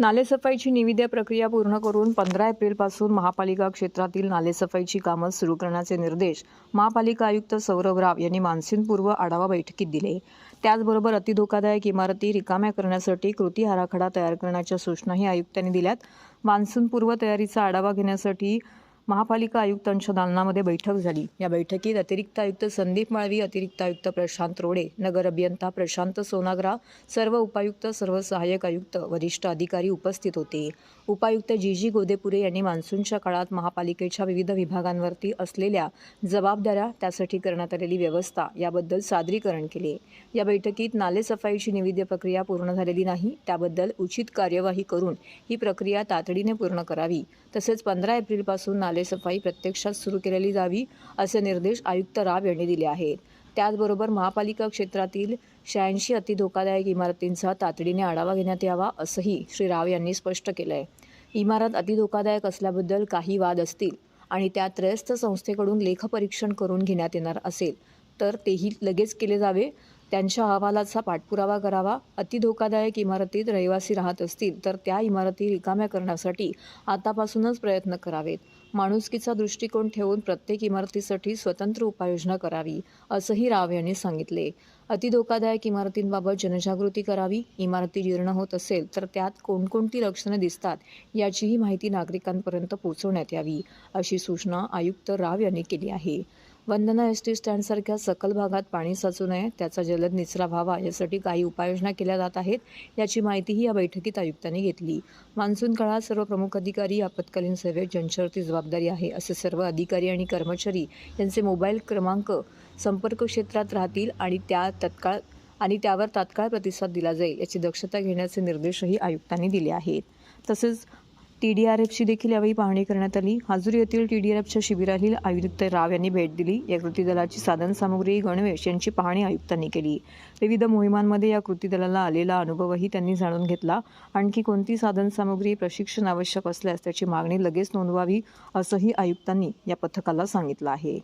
नालेसफाईची निविदा प्रक्रिया पूर्ण करून पंधरा एप्रिलपासून महापालिका क्षेत्रातील नालेसफाईची कामं सुरू करण्याचे निर्देश महापालिका आयुक्त सौरभ राव यांनी मान्सूनपूर्व आढावा बैठकीत दिले. त्याचबरोबर अतिधोकादायक इमारती रिकाम्या करण्यासाठी कृती आराखडा तयार करण्याच्या सूचनाही आयुक्तांनी दिल्यात. मान्सूनपूर्व तयारीचा आढावा घेण्यासाठी महापालिका आयुक्तांच्या दालनामध्ये बैठक झाली. या बैठकीत अतिरिक्त आयुक्त संदीप माळवी अतिरिक्त आयुक्त प्रशांत रोडे नगर अभियंता प्रशांत सोनाग्रा सर्व उपायुक्त सर्व सहाय्यक आयुक्त वरिष्ठ अधिकारी उपस्थित होते. उपायुक्त जी जी गोदेपुरे यांनी मान्सूनच्या काळात महापालिकेच्या विविध विभागांवरती असलेल्या जबाबदाऱ्या त्यासाठी करण्यात आलेली व्यवस्था याबद्दल सादरीकरण केले. या बैठकीत नालेसफाईची निविद्य प्रक्रिया पूर्ण झालेली नाही त्याबद्दल उचित कार्यवाही करून ही प्रक्रिया तातडीने पूर्ण करावी. तसेच पंधरा एप्रिलपासून नाले नालेसफाई प्रत्यक्षात सुरू केलेली जावी असे निर्देश आयुक्त राव यांनी दिले आहेत. त्याचबरोबर महापालिका क्षेत्रातील शहाऐंशी अतिधोकादायक इमारतींचा तातडीने आढावा घेण्यात यावा असंही श्री राव यांनी स्पष्ट केलं आहे इमारत अतिधोकादायक असल्याबद्दल काही वाद असतील आणि त्या त्रयस्थ संस्थेकडून लेखपरीक्षण करून घेण्यात येणार असेल तर तेही लगेच केले जावे. त्यांच्या अहवालाचा पाठपुरावा करावा. अतिधोकादायक इमारतीत रहिवासी राहत असतील तर त्या इमारती रिकाम्या करण्यासाठी आतापासूनच प्रयत्न करावेत. माणुसकीचा दृष्टिकोन ठेवून प्रत्येक इमारतीसाठी स्वतंत्र उपाययोजना करावी असंही राव यांनी सांगितले. अतिधोकादायक इमारतींबाबत जनजागृती करावी इमारती जीर्ण होत असेल तर त्यात कोणकोणती लक्षणं दिसतात याचीही माहिती नागरिकांपर्यंत पोहोचवण्यात यावी अशी सूचना आयुक्त राव यांनी केली आहे. वंदना एस टी स्टँडसारख्या सकल भागात पाणी साचू नये त्याचा जलद निचरा व्हावा यासाठी काही उपाययोजना केल्या जात आहेत याची माहितीही या बैठकीत आयुक्तांनी घेतली. मान्सून काळात सर्व प्रमुख अधिकारी आपत्कालीन सेवेत ज्यांच्यावरती जबाबदारी आहे असे सर्व अधिकारी आणि कर्मचारी यांचे मोबाईल क्रमांक संपर्क क्षेत्रात राहतील आणि त्या तत्काळ आणि त्यावर तात्काळ प्रतिसाद दिला जाईल याची दक्षता घेण्याचे निर्देशही आयुक्तांनी दिले आहेत. तसेच टी डी आर एफची देखील यावेळी पाहणी करण्यात आली. हाजुरी येथील टी डी आर एफच्या शिबिरातील आयुक्त राव यांनी भेट दिली. या कृती दलाची साधनसामुग्री गणवेश यांची पाहणी आयुक्तांनी केली. विविध मोहिमांमध्ये या कृती दलाला आलेला अनुभवही त्यांनी जाणून घेतला. आणखी कोणती साधनसामुग्री प्रशिक्षण आवश्यक असल्यास त्याची मागणी लगेच नोंदवावी असंही आयुक्तांनी या पथकाला सांगितलं आहे.